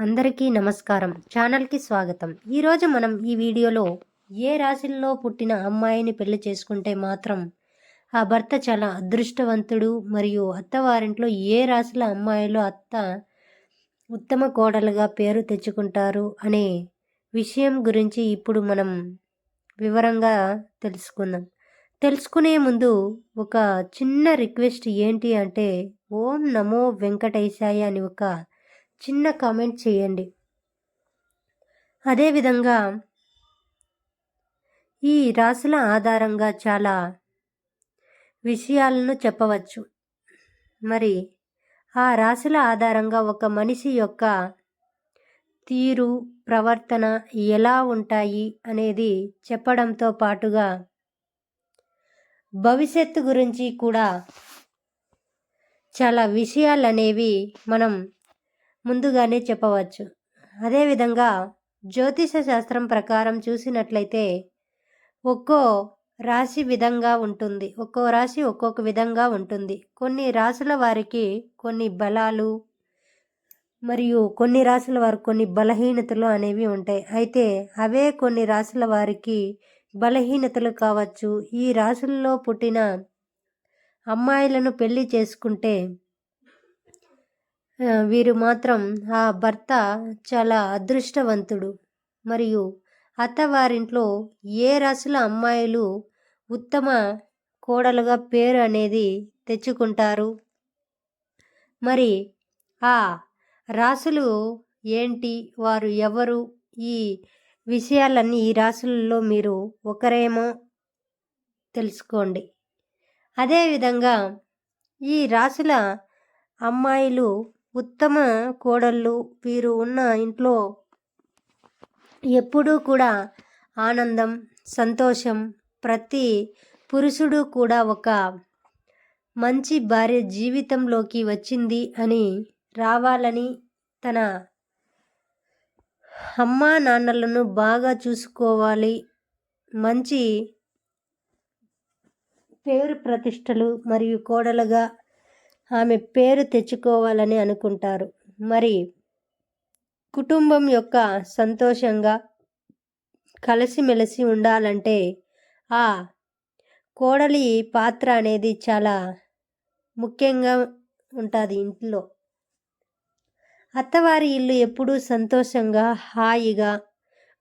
అందరికీ నమస్కారం. ఛానల్కి స్వాగతం. ఈరోజు మనం ఈ వీడియోలో ఏ రాశిల్లో పుట్టిన అమ్మాయిని పెళ్ళి చేసుకుంటే మాత్రం ఆ భర్త చాలా అదృష్టవంతుడు మరియు అత్తవారింట్లో ఏ రాశుల అమ్మాయిలు అత్త ఉత్తమ కోడలుగా పేరు తెచ్చుకుంటారు అనే విషయం గురించి ఇప్పుడు మనం వివరంగా తెలుసుకుందాం. తెలుసుకునే ముందు ఒక చిన్న రిక్వెస్ట్ ఏంటి అంటే ఓం నమో వెంకటేశాయ అని ఒక చిన్న కామెంట్ చేయండి. అదేవిధంగా ఈ రాశుల ఆధారంగా చాలా విషయాలను చెప్పవచ్చు. మరి ఆ రాశుల ఆధారంగా ఒక మనిషి యొక్క తీరు ప్రవర్తన ఎలా ఉంటాయి అనేది చెప్పడంతో పాటుగా భవిష్యత్తు గురించి కూడా చాలా విషయాలు అనేవి మనం ముందుగానే చెప్పవచ్చు. అదేవిధంగా జ్యోతిష శాస్త్రం ప్రకారం చూసినట్లయితే ఒక్కో రాశి విధంగా ఉంటుంది. ఒక్కో రాశి ఒక్కొక్క విధంగా ఉంటుంది. కొన్ని రాశుల వారికి కొన్ని బలాలు మరియు కొన్ని రాశుల వారికి కొన్ని బలహీనతలు అనేవి ఉంటాయి. అయితే అవే కొన్ని రాశుల వారికి బలహీనతలు కావచ్చు. ఈ రాశుల్లో పుట్టిన అమ్మాయిలను పెళ్ళి చేసుకుంటే వీరు మాత్రం ఆ భర్త చాలా అదృష్టవంతుడు. మరియు అత్తవారింట్లో ఏ రాశుల అమ్మాయిలు ఉత్తమ కోడలుగా పేరు అనేది తెచ్చుకుంటారు? మరి ఆ రాసులు ఏంటి? వారు ఎవరు? ఈ విషయాలన్నీ ఈ రాసులలో మీరు ఒకరేమో తెలుసుకోండి. అదేవిధంగా ఈ రాసుల అమ్మాయిలు ఉత్తమ కోడళ్ళు వీరు ఉన్న ఇంట్లో ఎప్పుడూ కూడా ఆనందం సంతోషం. ప్రతి పురుషుడు కూడా ఒక మంచి భార్య జీవితంలోకి వచ్చింది అని రావాలని తన అమ్మా నాన్నలను బాగా చూసుకోవాలి. మంచి పేరు ప్రతిష్టలు మరియు కోడలుగా ఆమె పేరు తెచ్చుకోవాలని అనుకుంటారు. మరి కుటుంబం యొక్క సంతోషంగా కలిసిమెలిసి ఉండాలంటే ఆ కోడలి పాత్ర అనేది చాలా ముఖ్యంగా ఉంటుంది ఇంట్లో. అత్తవారి ఇల్లు ఎప్పుడూ సంతోషంగా హాయిగా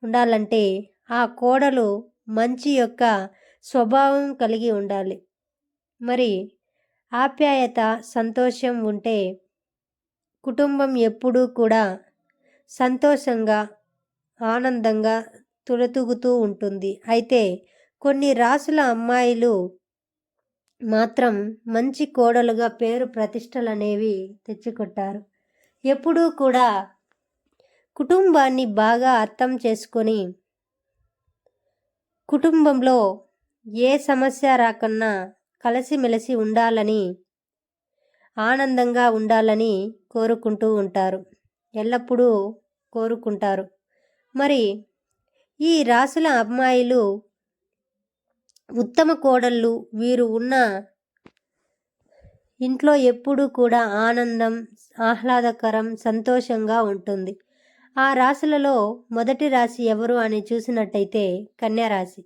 ఉండాలంటే ఆ కోడలు మంచి యొక్క స్వభావం కలిగి ఉండాలి. మరి ఆప్యాయత సంతోషం ఉంటే కుటుంబం ఎప్పుడూ కూడా సంతోషంగా ఆనందంగా తులతుగుతూ ఉంటుంది. అయితే కొన్ని రాసుల అమ్మాయిలు మాత్రం మంచి కోడలుగా పేరు ప్రతిష్టలు అనేవి తెచ్చుకుంటారు ఎప్పుడూ కూడా కుటుంబాన్ని బాగా అర్థం చేసుకొని కుటుంబంలో ఏ సమస్య రాకన్నా కలిసిమెలిసి ఉండాలని ఆనందంగా ఉండాలని కోరుకుంటూ ఉంటారు. ఎల్లప్పుడూ కోరుకుంటారు. మరి ఈ రాసుల అమ్మాయిలు ఉత్తమ కోడళ్ళు వీరు ఉన్న ఇంట్లో ఎప్పుడూ కూడా ఆనందం ఆహ్లాదకరం సంతోషంగా ఉంటుంది. ఆ రాశులలో మొదటి రాశి ఎవరు అని చూసినట్టయితే కన్యారాశి.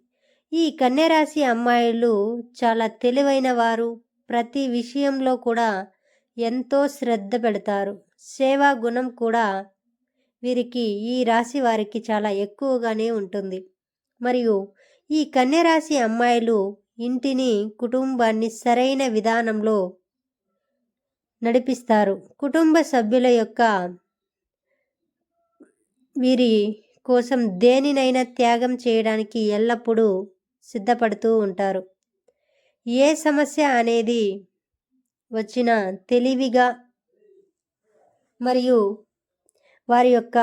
ఈ కన్యరాశి అమ్మాయిలు చాలా తెలివైన వారు ప్రతి విషయంలో కూడా ఎంతో శ్రద్ధ పెడతారు. సేవా గుణం కూడా వీరికి ఈ రాశి వారికి చాలా ఎక్కువగానే ఉంటుంది. మరియు ఈ కన్యరాశి అమ్మాయిలు ఇంటిని కుటుంబాన్ని సరైన విధానంలో నడిపిస్తారు. కుటుంబ సభ్యుల యొక్క వీరి కోసం దేనినైనా త్యాగం చేయడానికి ఎల్లప్పుడూ సిద్ధపడుతూ ఉంటారు. ఏ సమస్య అనేది వచ్చిన తెలివిగా మరియు వారి యొక్క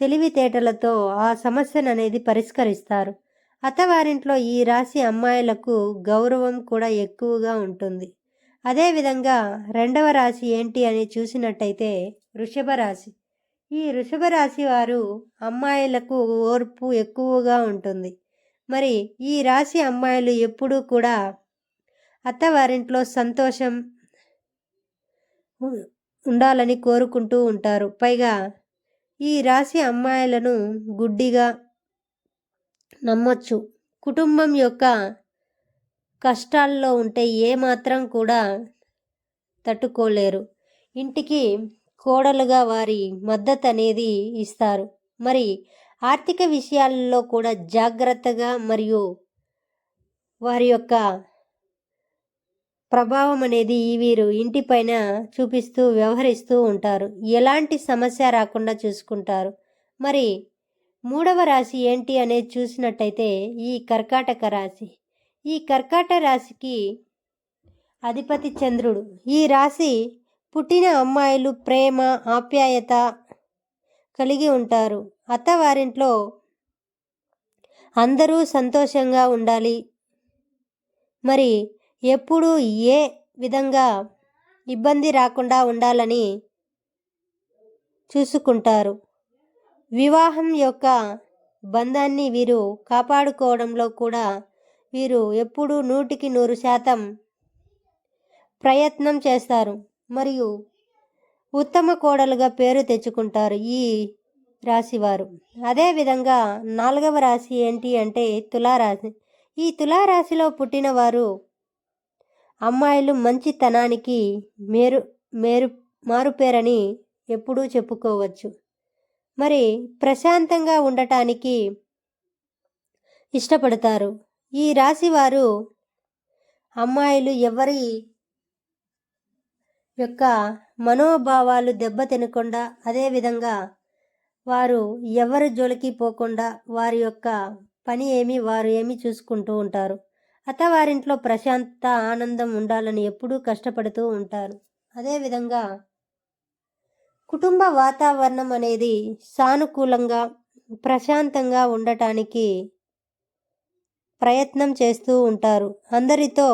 తెలివితేటలతో ఆ సమస్యను అనేది పరిష్కరిస్తారు అత్తవారింట్లో ఈ రాశి అమ్మాయిలకు గౌరవం కూడా ఎక్కువగా ఉంటుంది. అదేవిధంగా రెండవ రాశి ఏంటి అని చూసినట్టయితే వృషభ రాశి. ఈ వృషభ రాశి వారు అమ్మాయిలకు ఓర్పు ఎక్కువగా ఉంటుంది. మరి ఈ రాశి అమ్మాయిలు ఎప్పుడూ కూడా అత్తవారింట్లో సంతోషం ఉండాలని కోరుకుంటూ ఉంటారు. పైగా ఈ రాశి అమ్మాయిలను గుడ్డిగా నమ్మొచ్చు. కుటుంబం యొక్క కష్టాల్లో ఉంటే ఏమాత్రం కూడా తట్టుకోలేరు. ఇంటికి కోడలుగా వారి మద్దతు అనేది ఇస్తారు. మరి ఆర్థిక విషయాలలో కూడా జాగ్రత్తగా మరియు వారి యొక్క ప్రభావం అనేది వీరు ఇంటిపైన చూపిస్తూ వ్యవహరిస్తూ ఉంటారు. ఎలాంటి సమస్య రాకుండా చూసుకుంటారు. మరి మూడవ రాశి ఏంటి అనేది చూసినట్టయితే ఈ కర్కాటక రాశి. ఈ కర్కాట రాశికి అధిపతి చంద్రుడు. ఈ రాశి పుట్టిన అమ్మాయిలు ప్రేమ ఆప్యాయత కలిగి ఉంటారు. అత్తవారింట్లో అందరూ సంతోషంగా ఉండాలి. మరి ఎప్పుడు ఏ విధంగా ఇబ్బంది రాకుండా ఉండాలని చూసుకుంటారు. వివాహం యొక్క బంధాన్ని వీరు కాపాడుకోవడంలో కూడా వీరు ఎప్పుడూ నూటికి నూరు శాతం ప్రయత్నం చేస్తారు. మరియు ఉత్తమ కోడలుగా పేరు తెచ్చుకుంటారు ఈ రాశివారు. అదేవిధంగా నాలుగవ రాశి ఏంటి అంటే తులారాశి. ఈ తులారాశిలో పుట్టినవారు అమ్మాయిలు మంచితనానికి మేరు మేరు మారుపేరని ఎప్పుడూ చెప్పుకోవచ్చు. మరి ప్రశాంతంగా ఉండటానికి ఇష్టపడతారు. ఈ రాశి వారు అమ్మాయిలు ఎవరి యొక్క మనోభావాలు దెబ్బతినకుండా అదేవిధంగా వారు ఎవరి జోలికి పోకుండా వారి యొక్క పని ఏమి వారు ఏమి చూసుకుంటూ ఉంటారు. అత్తవారింట్లో ప్రశాంత ఆనందం ఉండాలని ఎప్పుడూ కష్టపడుతూ ఉంటారు. అదేవిధంగా కుటుంబ వాతావరణం అనేది సానుకూలంగా ప్రశాంతంగా ఉండటానికి ప్రయత్నం చేస్తూ ఉంటారు. అందరితో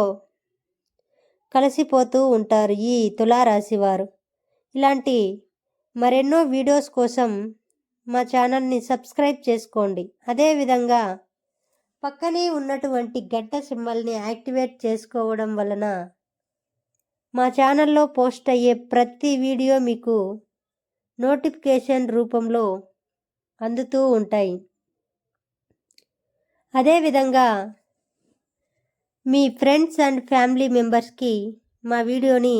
కలిసిపోతూ ఉంటారు ఈ తులారాశి వారు ఇలాంటి మరెన్నో వీడియోస్ కోసం మా ఛానల్ని సబ్స్క్రైబ్ చేసుకోండి. అదేవిధంగా పక్కనే ఉన్నటువంటి గడ్డ సింబల్ని యాక్టివేట్ చేసుకోవడం వలన మా ఛానల్లో పోస్ట్ అయ్యే ప్రతి వీడియో మీకు నోటిఫికేషన్ రూపంలో అందుతూ ఉంటాయి. అదేవిధంగా మీ ఫ్రెండ్స్ అండ్ ఫ్యామిలీ మెంబర్స్కి మా వీడియోని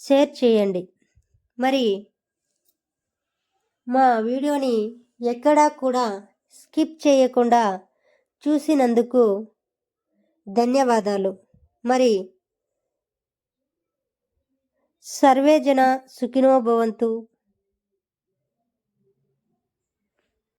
షేర్ చేయండి. మరి మా వీడియోని ఎక్కడా కూడా స్కిప్ చేయకుండా చూసినందుకు ధన్యవాదాలు. మరి సర్వేజన సుఖినో భవంతు.